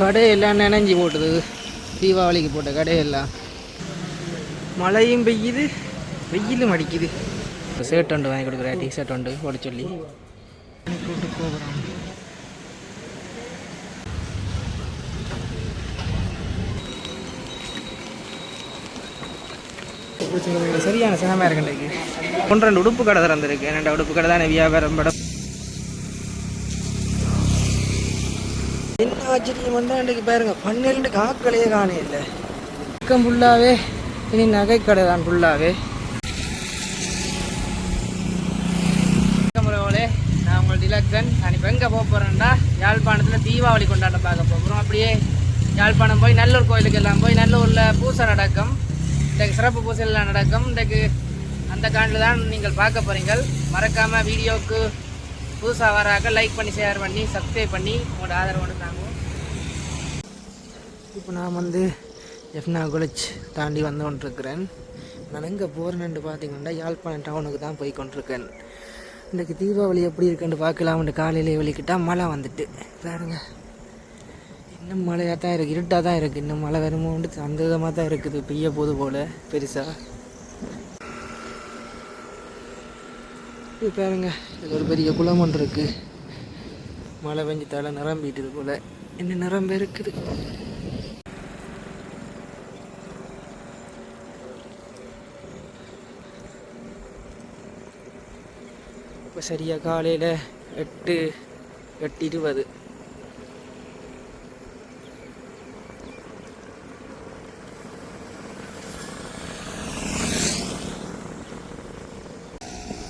கடையெல்லாம் நினைஞ்சி போட்டுது. தீபாவளிக்கு போட்ட கடையெல்லாம். மழையும் பெய்யுது வெயிலும் அடிக்குது. ஷர்ட் ஒன்று வாங்கி கொடுக்குறேன் டிஷர்ட் ஒன்று போட சொல்லி. போகிறோம் சரியான சினமாக இருக்குன்றைக்கு ஒன்று ரெண்டு உடுப்பு கடை திறந்துருக்கு. ரெண்டு உடுப்பு கடை தானே வியாபாரம் படம். ஆச்சரியம் வந்தால் இன்றைக்கு பாருங்க பன்னெண்டு காக்களையே காணே இல்லை பக்கம் ஃபுல்லாகவே இனி நகைக்கடை தான் ஃபுல்லாகவே நான் உங்கள் டிலக்ஷன் நான் இப்போ எங்கே போக போகிறேன்னா யாழ்ப்பாணத்தில் தீபாவளி கொண்டாட்டம் பார்க்க போகிறோம் அப்படியே யாழ்ப்பாணம் போய் நல்லூர் கோயிலுக்கு எல்லாம் போய் நல்லூரில் பூசை நடக்கும். இன்றைக்கு சிறப்பு பூசை நடக்கும். இன்றைக்கு அந்த காண்டில் தான் நீங்கள் பார்க்க போகிறீங்க மறக்காமல் வீடியோவுக்கு புதுசாக வராக லைக் பண்ணி ஷேர் பண்ணி சப்ஸ்கிரைப் பண்ணி உங்களோட ஆதரவு தாங்க இப்போ நான் வந்து எஃப்னா குளிச் தாண்டி வந்து கொண்டிருக்கிறேன். நான் எங்கே போகிறேன்னு பார்த்தீங்கன்னா யாழ்ப்பாணம் டவுனுக்கு தான் போய் கொண்டிருக்கேன். இன்றைக்கு தீபாவளி எப்படி இருக்குன்னு பார்க்கலாம்னு காலையிலே வெளிக்கிட்டால் மழை வந்துட்டு. பாருங்க. இன்னும் மழையாக தான் இருக்குது இருட்டாக தான் இருக்குது இன்னும் மழை வருமோன்ட்டு அந்த விதமாக தான் இருக்குது. பெய்ய போது போல் பெருசாக இது பாருங்க. இது ஒரு பெரிய குளம் ஒன்று இருக்குது மழை பெஞ்சத்தால நிரம்பிட்டுது போல். இன்னும் நிரம்ப இருக்குது. இப்போ சரியாக காலையில் எட்டு எட்டு இருபது.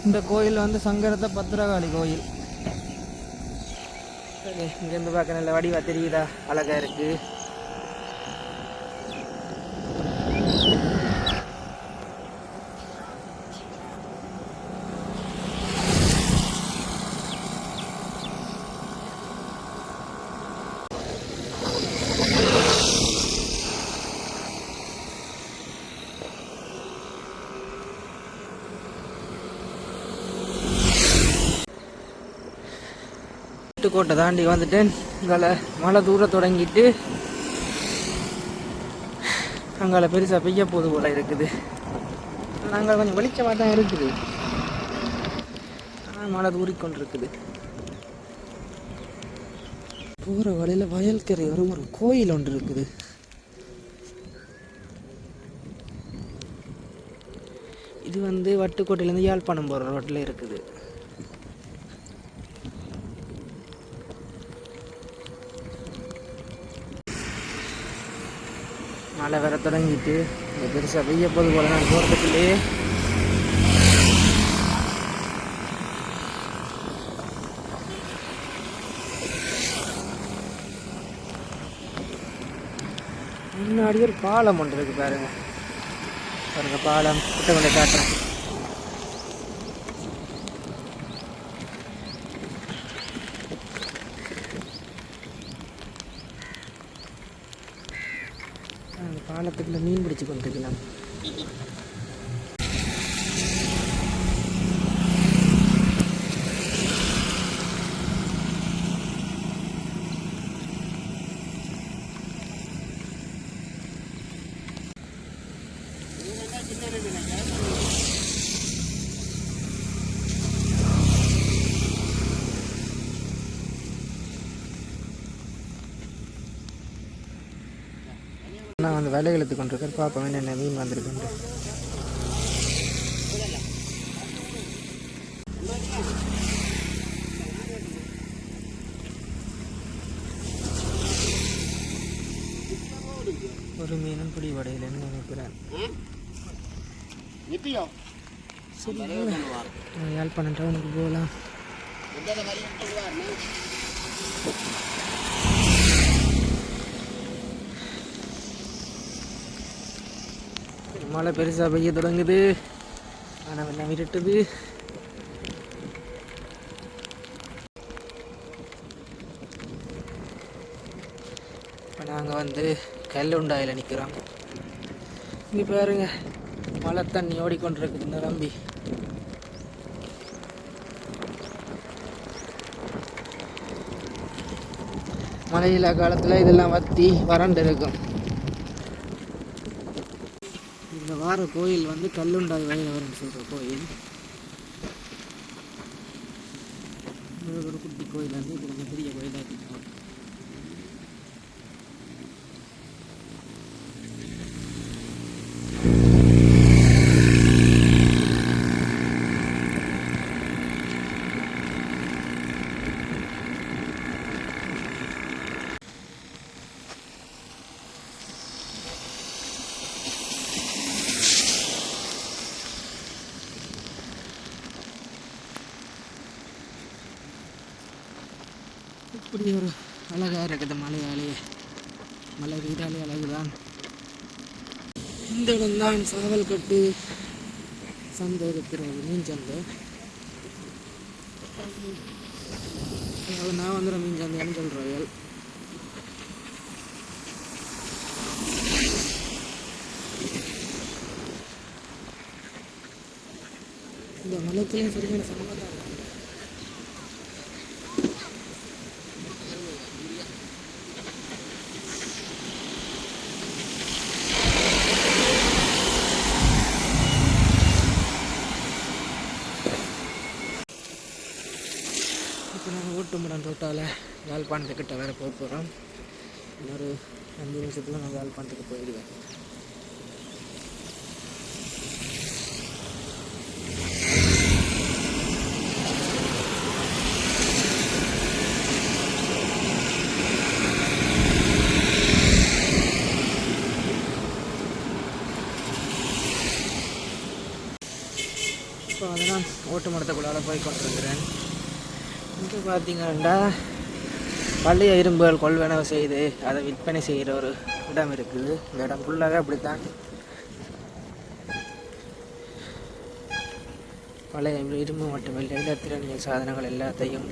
இந்த கோயில் வந்து சங்கரத்த பத்திரகாளி கோயில். இங்கேருந்து பார்க்க நல்ல வடிவா தெரியுதா? அழகா இருக்கு. கோட்டை தாண்டி வந்துட்டேன். அங்கால மழை தூர தொடங்கிட்டு அங்கால பெருசாக பெய்ய போது போல இருக்குது. நாங்கள் கொஞ்சம் வெளிச்சமாக தான் இருக்குது. ஆனால் மழை தூறிக்கொண்டிருக்குது. போகிற வழியில் வயல்கரை வரும் ஒரு கோயில் ஒன்று இருக்குது. இது வந்து வட்டுக்கோட்டையிலேருந்து யாழ்ப்பாணம் போகிற ரோட்டில் இருக்குது. மழை வர தொடங்கிட்டு. பெருசாக பெய்ய போது போல நான் போகிறதுக்குள்ளேயே முன்னாடி ஒரு பாலம் ஒன்று இருக்கு பாருங்க. பாருங்க பாலம். கிட்ட கொண்டு காட்டுறேன் அந்த பாலத்துக்குள்ள மீன் பிடிச்சு கொண்டிருக்கலாம் நான் வந்து வேலை இழுத்து கொண்டிருக்கேன். பார்ப்போம் என்னென்ன மீன் வந்திருக்கேன் ஒரு மீனும் பிடி வடையிலன்னு நினைக்கிறேன். சரி. யாழ்ப்பாணம் டவுனுக்கு போகலாம் மழை பெருசாக பெய்ய தொடங்குது. ஆனால் எல்லாம் விரட்டுது இப்போ நாங்கள் வந்து கல்லுண்டாயில் நிற்கிறோம் இங்கே பாருங்க. மழை தண்ணி ஓடிக்கொண்டிருக்குது நிரம்பி. மழையில காலத்தில் இதெல்லாம் வத்தி வறண்டு இருக்கும். இந்த வார கோயில் வந்து கல்லுண்டாய் வயலவரன் சொல்கிற கோயில். ஒரு குட்டி கோயில் வந்து இது கொஞ்சம் பெரிய கோயிலாக இருக்கும் அப்படி ஒரு அழகாக இருக்குது மலையாலேயே மலை வீடாலே அழகுதான். இந்த இடம்தான் சாவல்கட்டு சந்தை இருக்கிறது மீன் சந்தை. அதாவது நான் வந்துடுற மீன் சந்தைன்னு சொல்கிறேன் இந்த மலைக்குள்ளேயும் சரியான சம்பந்தம் இப்போ நாங்கள் ஓட்டுமுடன் ரோட்டால் யாழ்ப்பாணத்துக்கிட்ட வேறு போக போகிறோம் இன்னொரு அஞ்சு நிமிஷத்தில் நான் யாழ்ப்பாணத்துக்கு போயிடுவேன் இப்போ வந்து நான் ஓட்டுமடத்துக்குள்ளால போய் கொண்டிருக்கிறேன். இங்கே பார்த்தீங்கன்னா பழைய இரும்புகள் கொள்வனவு செய்து அதை விற்பனை செய்கிற ஒரு இடம் இருக்குது. இந்த இடம் ஃபுல்லாகவே அப்படித்தான். பழைய இரும்பு மட்டுமில்லை இலத்திரனியல் சாதனங்கள் எல்லாத்தையும்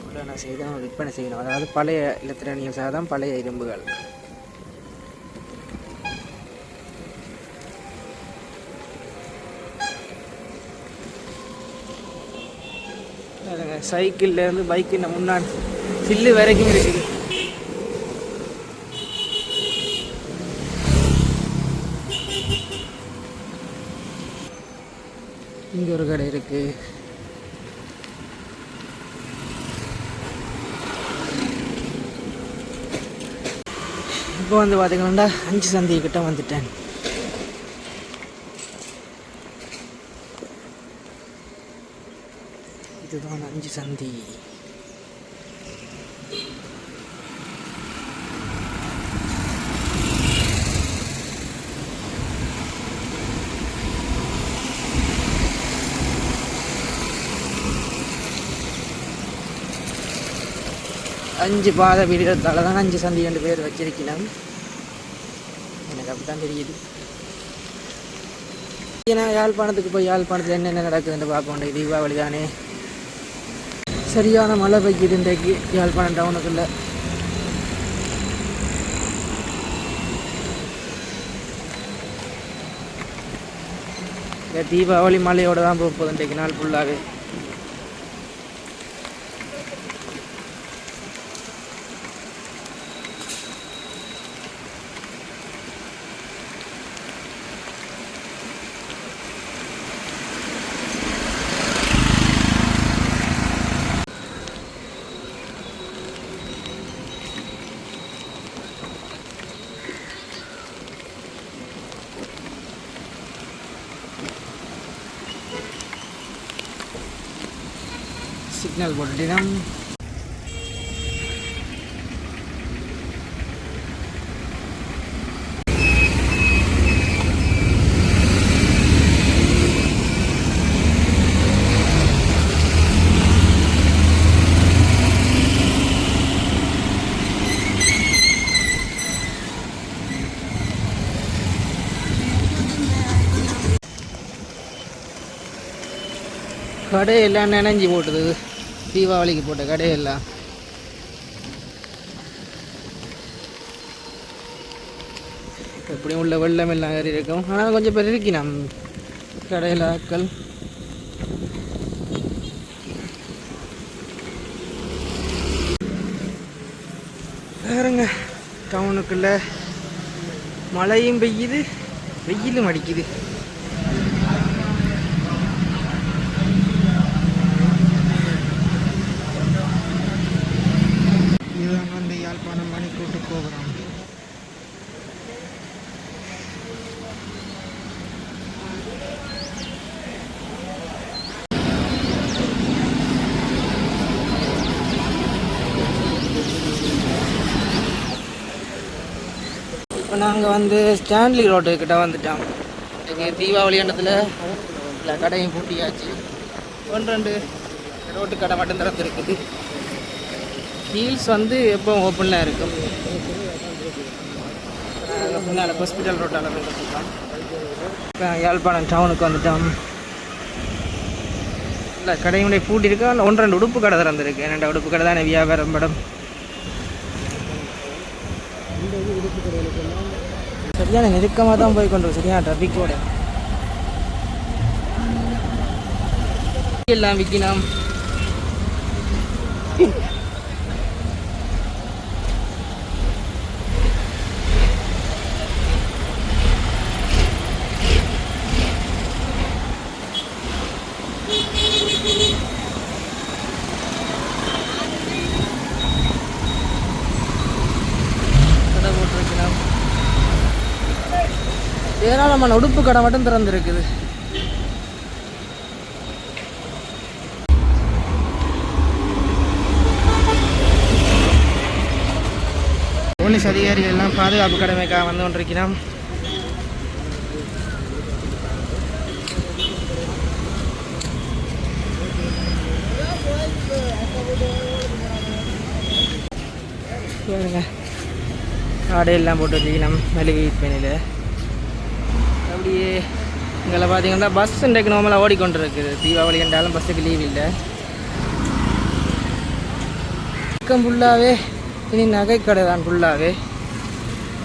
கொள்வனவு செய்து நம்ம விற்பனை செய்யணும் அதாவது பழைய இலத்திரனியல் சாதனம் பழைய இரும்புகள். சைக்கிள்லேருந்து பைக்கு முன்னாடி சில்லு வரைக்கும் இருக்குது இங்க ஒரு கடை இருக்கு. இப்போ வந்து பார்த்தீங்கன்னா அஞ்சு சந்தையை கிட்ட வந்துட்டேன். இதுதான் அஞ்சு சந்தி. அஞ்சு பாத வீடுகளுக்கால தான் அஞ்சு சந்தி ரெண்டு பேர் வச்சிருக்கிறேன் எனக்கு அப்படித்தான் தெரியுது. ஏன்னா யாழ்ப்பாணத்துக்கு போய் யாழ்ப்பாணத்தில் என்னென்ன நடக்குதுன்னு பார்க்க வேண்டிய தீபாவளி தானே சரியான மழை பெய்யுது இன்றைக்கு யாழ்ப்பாணம் டவுனுக்குள்ள தீபாவளி மலையோடு தான் போக போகுது இன்றைக்கு நாள் ஃபுல்லாகவே சிக்னல் போட்டுட்டினம் கடையெல்லாம் நினைஞ்சி போட்டுது. தீபாவளிக்கு போட்ட கடையெல்லாம் எப்படியும் உள்ள வெள்ளம் எல்லாம் ஏறி இருக்கும் ஆனால் கொஞ்சம் பேர் இருக்கணும் கடையில் ஆட்கள். டவுனுக்குள்ள மழையும் பெய்யுது வெயிலும் அடிக்குது. இப்போ நாங்கள் வந்து ஸ்டான்லி ரோடு கிட்ட வந்துட்டோம். இங்கே தீபாவளி எண்ணத்தில் இல்லை கடையும் பூட்டியாச்சு. ஒன்று ரெண்டு ரோட்டு கடை மட்டும் திறந்துருக்குது ஹீல்ஸ் வந்து எப்போ ஓப்பனில் இருக்கும். பின்னால் ஹாஸ்பிட்டல் ரோட்டால் வந்துருக்கோம் இப்போ யாழ்ப்பாணம் டவுனுக்கு வந்துட்டோம். இல்லை கடையுடைய பூட்டி இருக்கா இல்லை ஒன்று ரெண்டு உடுப்பு கடை திறந்துருக்கு. ரெண்டு உடுப்பு கடை தானே வியாபாரம் படம். சரியான நெருக்கமாக தான் போய் கொண்டு சரியான டிராஃபிக்கோட எல்லாம் விற்கலாம் கடை போட்டிருக்கலாம் ஏராளமான உடுப்பு கடை மட்டும் திறந்துருக்குது. போலீஸ் அதிகாரிகள் எல்லாம் பாதுகாப்பு கடமைக்காக வந்து கொண்டிருக்கிறோம் பாருங்க. ஆடையெல்லாம் போட்டு வச்சுக்கணும் மளிகை விற்பனையில் அப்படியே இங்கே பார்த்தீங்கன்னா பஸ் இன்றைக்கு நார்மலாக ஓடிக்கொண்டு இருக்குது தீபாவளி என்றாலும் பஸ்ஸுக்கு லீவ் இல்லை. பக்கம் ஃபுல்லாகவே இனி நகைக்கடை தான் ஃபுல்லாகவே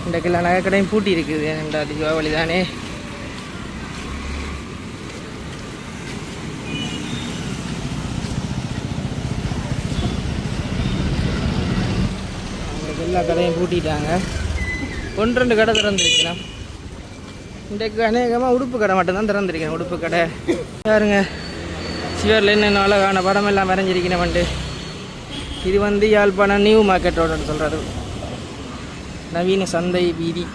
இன்றைக்கெல்லாம் நகைக்கடையும் பூட்டி இருக்குது. ஏனென்றா தீபாவளி தானே. எல்லா கடையும் பூட்டிட்டாங்க. ஒன்று ரெண்டு கடை திறந்துருக்கலாம் இன்றைக்கு அநேகமாக உடுப்பு கடை மட்டும்தான் திறந்திருக்கேன் உடுப்பு கடை. பாருங்க சிவரில் என்னென்ன அழகான படம் எல்லாம் வரைஞ்சிருக்கிறேன் இது வந்து யாழ்ப்பாணம் நியூ மார்க்கெட் ரோடுன்னு சொல்கிறது நவீன சந்தை வீதி.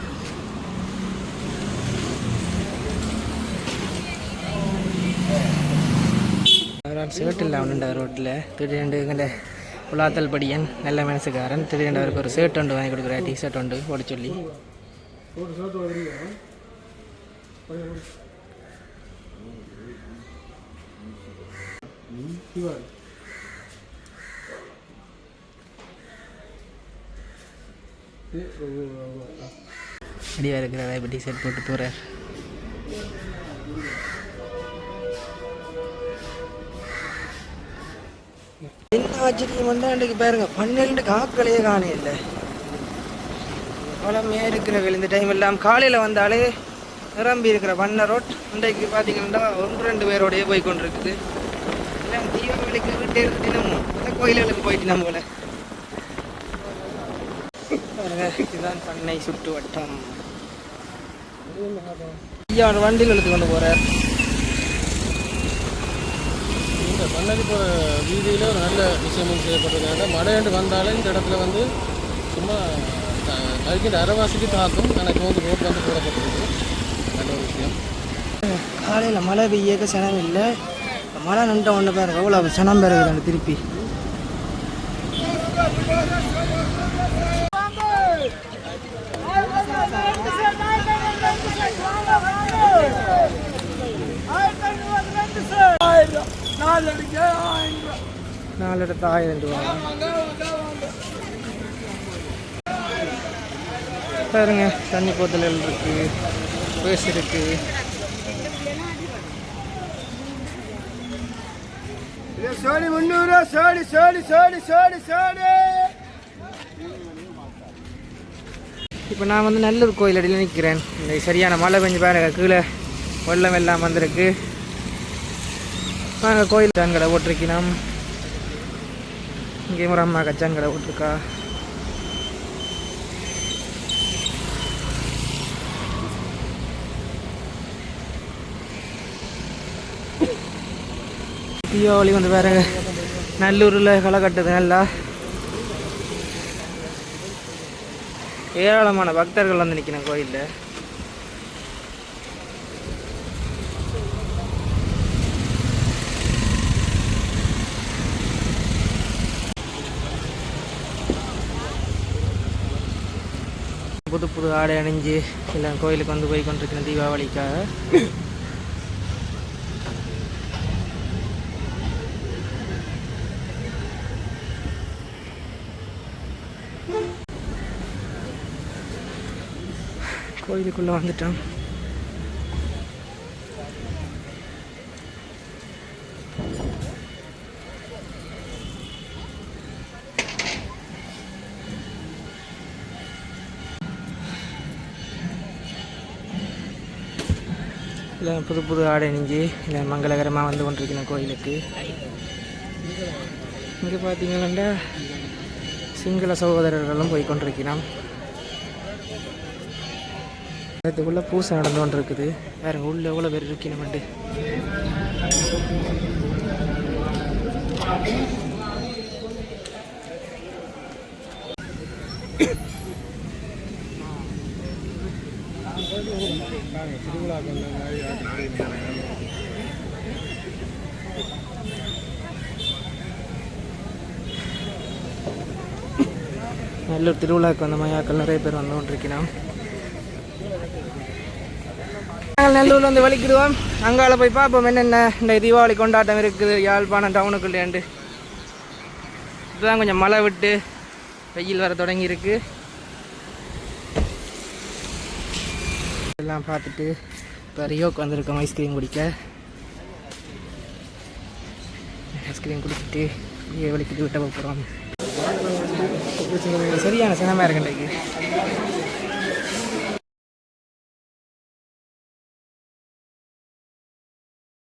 ஷர்ட் இல்லை அவனுண்ட ரோட்டில். திடீரெண்டு எங்கள்ட புலாத்தல் படியன் நல்ல மனசுக்காரன். திடீரெண்டு அவருக்கு ஒரு ஷர்ட் ஒன்று வாங்கி கொடுக்குறேன் டிஷர்ட் ஒன்று போட சொல்லி. அடியாக இருக்கிறதா இப்போ டிஷர்ட் போட்டு போகிறார் என்ன ஆச்சரியம் வந்தால் இன்றைக்கு பாருங்க. பன்னெண்டு காக்களையே காண இல்லை பழமையாக இருக்கிறவர்கள் இந்த டைம் எல்லாம் காலையில் வந்தாலே நிரம்பி இருக்கிற வண்ண ரோட் இன்றைக்கு பார்த்தீங்கன்னா ஒன்று ரெண்டு பேரோடையே போய் கொண்டிருக்குது எல்லாம் தீபாவளிக்கு வீட்டே இருக்கு தினமும் அந்த கோயில்களுக்கு போயிட்டு நம்ம போல இதுதான் பண்ணை சுட்டு வட்டம். ஐயா அவர் வண்டியில் எடுத்து கொண்டு போகிறார் இந்த பண்ணதி போகிற வீதியில் ஒரு நல்ல விஷயமும் செய்யப்பட்டிருக்காங்க மழையாண்டு வந்தாலே இந்த இடத்துல வந்து சும்மா அதுக்கு அரைவாசிக்கு தாக்கும். ஆனால் இப்போ வந்து ரோட் வந்து போடப்பட்டிருக்கு. நல்ல ஒரு விஷயம். காலையில் மழை பெய்யக்க சனம் இல்லை. மழை நின்ற ஒன்று பேர் எவ்வளோ சனம் பிறகுது திருப்பி. நாலு இடத்து ஆயிரம் ரூபா. பாருங்க தண்ணி போத்தல் இருக்கு. பேஸ் இருக்கு சோடி முன்னூறு சோடி சோடி சோடி சோடி சோடி. இப்போ நான் வந்து நல்லூர் கோயில் அடியில் நிற்கிறேன். இந்த சரியான மழை பெஞ்சு பாருங்க கீழே வெள்ளம் எல்லாம் வந்திருக்கு. நாங்கள் கோயில் சங்கடை போட்டிருக்கணும் இங்கே ஒரு அம்மா கச்சாங்கடை போட்டிருக்கா தீபாவளி வந்து வேற நல்லூரில் களை கட்டுது நல்லா. ஏராளமான பக்தர்கள் வந்து நிற்கணும் கோயிலில். புது புது ஆடை அணிஞ்சு எல்லாம் கோயிலுக்கு வந்து போய் கொண்டிருக்கிறேன் தீபாவளிக்காக. கோயிலுக்குள்ளே வந்துட்டோம். இல்லை புது புது ஆடை அணிஞ்சு இல்லை மங்களகரமாக வந்து கொண்டிருக்கிறேன் கோயிலுக்கு. இங்கே பார்த்தீங்கன்னா சிங்கள சகோதரர்களும் போய் கொண்டிருக்கிறோம் இதுக்குள்ளே பூசை நடந்து இருக்குது வேறு உள்ள எவ்வளோ பேர் இருக்கணும்ட்டு நல்லூர் திருவிழாவுக்கு வந்த மையாக்கள் நிறைய பேர் வந்து கொண்டிருக்கிறோம் நாங்கள் நல்லூரில் வந்து வலிக்கிடுவோம் அங்கால போய் பார்ப்போம் என்னென்ன இந்த தீபாவளி கொண்டாட்டம் இருக்குது யாழ்ப்பாணம் டவுனுக்குள்ளேண்டு இப்போதான் கொஞ்சம் மழை விட்டு வெயில் வர தொடங்கியிருக்கு. எல்லாம் பார்த்துட்டு இப்போ ரியோக்கு வந்திருக்கோம் ஐஸ்கிரீம் குடிக்க. ஐஸ்கிரீம் குடிச்சிட்டு அப்படியே வலிக்கிட்டு விட்ட போகிறோம் சரியான சினமாக இருக்கு இன்றைக்கு.